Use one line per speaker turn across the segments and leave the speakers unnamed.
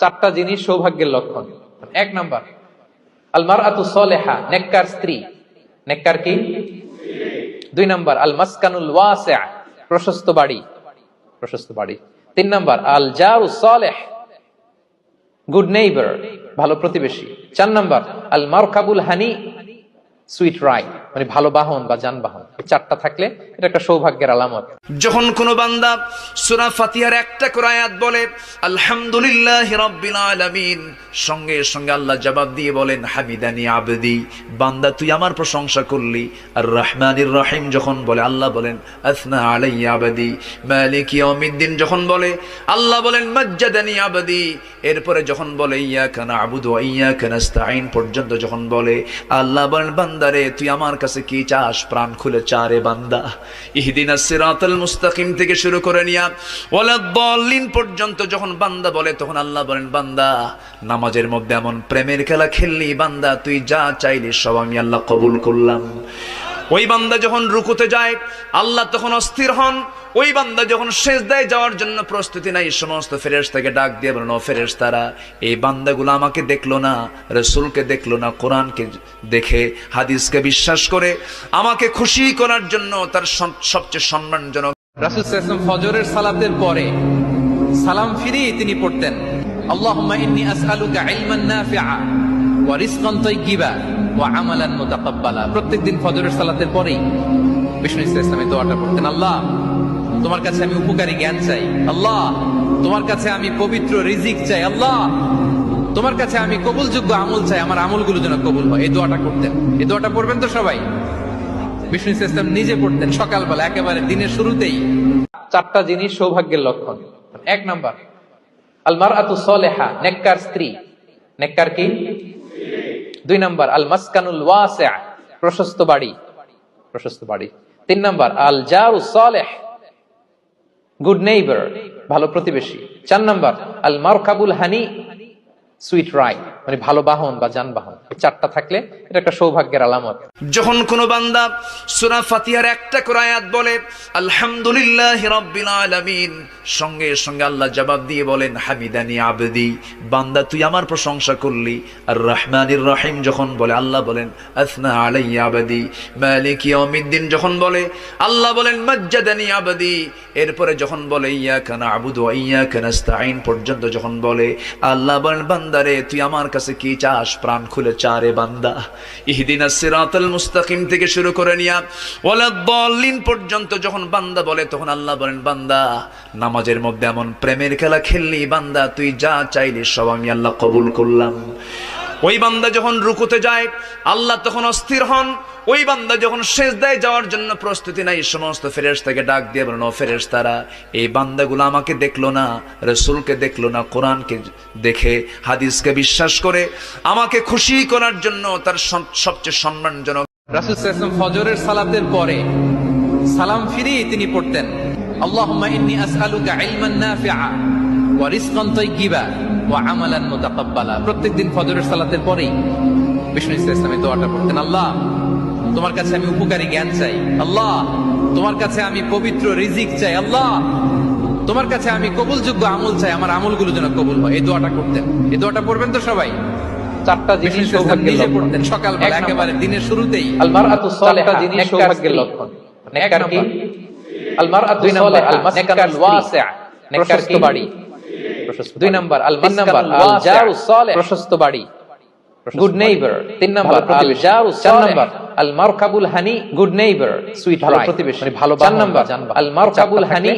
চারটা জিনিস সৌভাগ্যের লক্ষণ। এক নাম্বার আলমার আতু সলেহা, নেককার স্ত্রী। নেককার কি? দুই নাম্বার আল মাসকানুল ওয়াসিআ, প্রশস্ত বাড়ি। প্রশস্ত বাড়ি। তিন নাম্বার আল জারু সালেহ, গুড নেইবার, ভালো প্রতিবেশী। চার নাম্বার আল মারকাবুল হানি, সুইট রাইড মানে ভালো বাহন বা যানবাহন চারটা থাকলে এটা একটা সৌভাগ্যের আলামত।
যখন কোনো বান্দা সূরা ফাতিহার একটা করে আয়াত বলে, আলহামদুলিল্লাহ রাব্বিল আলামিন সঙ্গে সঙ্গে আল্লাহ জবাব দিয়ে বলেন, হামিদানি আবদি বান্দা, তুই আমার প্রশংসা করলি আর রহমানির রহিম যখন বলে, আল্লাহ বলেন, আসনা আলাইয়া আবদি মালিক ইয়াউমিদ্দিন যখন বলে, আল্লাহ বলেন, মাজ্জাদানি আবদি এরপরে যখন বলে, ইয়াকা নাবুদু ওয়া ইয়াকা নাস্তাইন পর্যন্ত যখন বলে, আল্লাহ বলেন বান্দারে তুই আমার কাছে কি চাস? প্রাণ খুলে চারে বান্দা। ইহদিন সিরাতাল মুস্তাকিম থেকে শুরু করে নিয়া দলিন পর্যন্ত যখন বান্দা বলে, তখন আল্লাহ বলেন, বান্দা, নামাজের মধ্যে এমন প্রেমের খেলা খেললি, বান্দা, তুই যা চাইলি সব আমি আল্লাহ কবুল করলাম। ওই বান্দা যখন রুকুতে যায়, আল্লাহ তখন অস্থির হন। ওই বান্দা যখন শেষ দেয় যাওয়ার জন্য প্রস্তুতি নাই সমস্ত ফেরেশ থেকে ডাক দিয়ে বলেন ও ফেরেশ তারা এই বান্দাগুলো আমাকে দেখল না, রসুলকে দেখল না, কোরআনকে দেখে, হাদিসকে বিশ্বাস করে, আমাকে খুশি করার জন্য তার সবচেয়ে সম্মানজনক
রাসুল ফজরের সালাতের পরে সালাম ফিরিয়ে তিনি পড়তেন আসআলুকা ইলমান নাফিআ ওয়া রিজকান তাইয়্যিবা ওয়া প্রত্যেকদিন ফজরের সালাতের পরেই বিষ্ণু ইসলাম এই দোয়াটা পড়তেন, আল্লাহ তোমার কাছে আমি উপকারী জ্ঞান চাই। আল্লাহ, তোমার কাছে আমি পবিত্র রিজিক চাই। আল্লাহ, তোমার কাছে আমি কবুলযোগ্য আমল চাই। আমার আমলগুলো যেন কবুল হয়। এই দোয়াটা করতেন। এই দোয়াটা পড়বেন তো সবাই? বিষ্ণু ইসলাম নিজে পড়তেন সকালবেলা, একেবারে দিনের শুরুতেই। চারটা জিনিস সৌভাগ্যের লক্ষণ। এক নাম্বার আলমার আতু সলেহা, নেককার স্ত্রী। নেককার কি? দুই নাম্বার আল মাসকানুল ওয়াসিআ, প্রশস্ত বাড়ি। প্রশস্ত বাড়ি। তিন নাম্বার আল জারু সালেহ গুড নেইবার ভালো প্রতিবেশী। চার নাম্বার আল মারকাবুল হানি, সুইট রাইড মানে ভালো বাহন বা যানবাহন। চারটা থাকলে এটা একটা সৌভাগ্যের আলামত।
যখন কোনো বান্দা সূরা ফাতিহার একটা করে আয়াত বলে, আলহামদুলিল্লাহ রাব্বিল আলামিন সঙ্গে সঙ্গে আল্লাহ জবাব দিয়ে বলেন, হামিদানি আবদি বান্দা, তুই আমার প্রশংসা করলি আর রহমানির রহিম যখন বলে, আল্লাহ বলেন, আসনা আলাইয়া আবদি মালিক ইয়াউমিদ্দিন যখন বলে, আল্লাহ বলেন, মাজ্জাদানি আবদি এরপরে যখন বলে, ইয়াকা নাবুদু ওয়া ইয়াকা নাস্তাইন পর্যন্ত যখন বলে, আল্লাহ বান্দারে, তুই আমার কাছে কি চাস? প্রাণ খুলে চারে বান্দা। ইহদিনাস সিরাতাল মুস্তাকিম থেকে শুরু করে নিয়া ওয়ালা দলিন পর্যন্ত যখন বান্দা বলে, তখন আল্লাহ বলেন, বান্দা, নামাজের মধ্যে এমন প্রেমের খেলা খেললি, বান্দা, তুই যা চাইলি সব আমি আল্লাহ কবুল করলাম। ওই বান্দা যখন রুকুতে যায়, আল্লাহ তখন অস্থির হন। ওই বান্দা যখন শেষ দেয় যাওয়ার জন্য প্রস্তুতি নাই সমস্ত ফেরেশ থেকে ডাক দিয়ে বলেন, ও ফেরেশ তারা এই বান্দাগুলো আমাকে দেখল না, রসুলকে দেখল না, কোরআনকে দেখে, হাদিসকে বিশ্বাস করে, আমাকে খুশি করার জন্য তার সবচেয়ে সম্মানজনক
রাসুল ফজরের সালাতের পরে সালাম ফিরিয়ে তিনি পড়তেন নাফিআ। আমালান মুতাকাব্বালা। প্রত্যেকদিন ফজরের সালাতের পরেই বিষ্ণু ইসলাম দোয়াটা পড়তেন আল্লাহ তোমার কাছে আমি উপকারী জ্ঞান চাই। আল্লাহ তোমার কাছে আমি পবিত্র রিজিক চাই। আল্লাহ তোমার কাছে আমি কবুলযোগ্য আমল চাই। আমার আমলগুলো যেন কবুল হয়। এই দোয়াটা করতেন। এই দোয়াটা পড়বেন তো সবাই? চারটা জিনিস নিজে পড়তেন। সকালবেলা একেবারে দিনের শুরুতেই আলমার আতু চারটা জিনিস সৌভাগ্যের লক্ষণ। নেককার কি? সলেহা ওয়াসিআ প্রশস্ত বাড়ি। দুই নাম্বার আল মাসকান আল জারু সালেহ। প্রশস্ত বাড়ি। গুড নেইবার তিন নাম্বার আল জারু চার নাম্বার। আল মারকাবুল হানি গুড নেইবার সুইট ভালো প্রতিবেশী। মানে ভালো চার নাম্বার। আল মারকাবুল হানি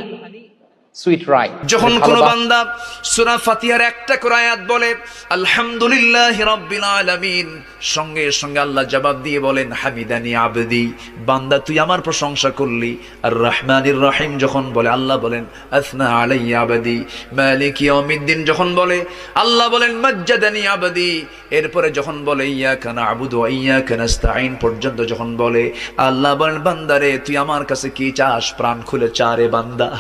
সুইট
যখন কোনো বান্দা সূরা ফাতিহার একটা করে আয়াত বলে আলহামদুলিল্লাহ রাব্বিল আলামিন সঙ্গে সঙ্গে আল্লাহ জবাব দিয়ে বলেন হামিদানি আবদি বান্দা তুই আমার প্রশংসা করলি আর রহমানির রহিম যখন বলে আল্লাহ বলেন আসনা আলাইয়া আবদি মালিক ইয়াউমিদ্দিন যখন বলে আল্লাহ বলেন মাজ্জাদানি আবদি এরপরে যখন বলে ইয়াকা নাবুদু ওয়া ইয়াকা নাস্তাইন পর্যন্ত যখন বলে আল্লাহ বলেন বান্দারে তুই আমার কাছে কি চাস? প্রাণ খুলে চারে বান্দা।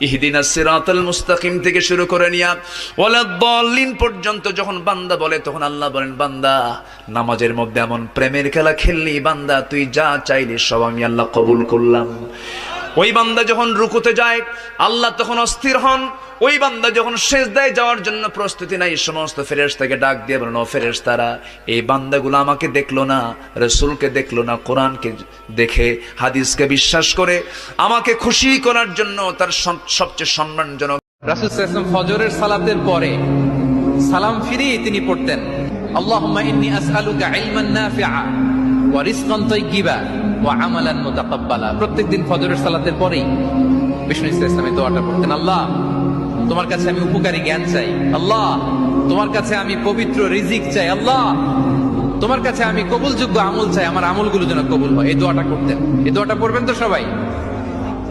ইহদিনাস সিরাতাল মুস্তাকিম থেকে শুরু করে নিয়া ওয়ালা দাল্লিন পর্যন্ত যখন বান্দা বলে, তখন আল্লাহ বলেন, বান্দা, নামাজের মধ্যে এমন প্রেমের খেলা খেললি, বান্দা, তুই যা চাইলি সব আমি আল্লাহ কবুল করলাম। ওই বান্দা যখন রুকুতে যায়, আল্লাহ তখন অস্থির হন ওই বান্দা যখন সেজদায় যাওয়ার জন্য প্রস্তুতি নাই সমস্ত ফেরেশতাকে ডাক দিয়ে বলেন ফেরেশতারা, এই বান্দাগুলো আমাকে দেখল না, রসুলকে দেখল না, কোরআনকে দেখে, হাদিসকে বিশ্বাস করে, আমাকে খুশি করার জন্য তার সবচেয়ে সম্মানজনক
রাসুল ফজরের সালাতের পরে সালাম ফিরিয়ে তিনি পড়তেন, আল্লাহুম্মা ইন্নী আসআলুকা ইলমান নাফিআ ওয়া রিজকান তাইয়্যিবা ওয়া আমালান প্রত্যেকদিন ফজরের সালাতের পরেই বিষ্ণু ইসলাম এই দোয়াটা পড়তেন, আল্লাহ তোমার কাছে আমি উপকারী জ্ঞান চাই। আল্লাহ, তোমার কাছে আমি পবিত্র রিজিক চাই। আল্লাহ, তোমার কাছে আমি কবুলযোগ্য আমল চাই। আমার আমলগুলো যেন কবুল হয়। এই দোয়াটা করতেন। এই দোয়াটা পড়বেন তো সবাই?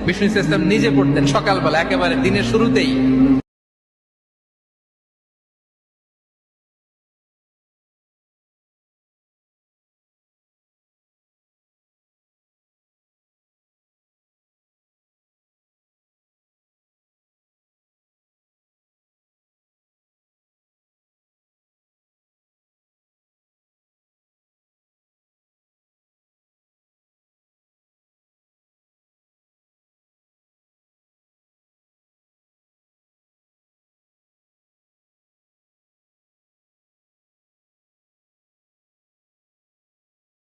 বিষ্ণু ইসলাম নিজে পড়তেন সকালবেলা, একেবারে দিনের শুরুতেই।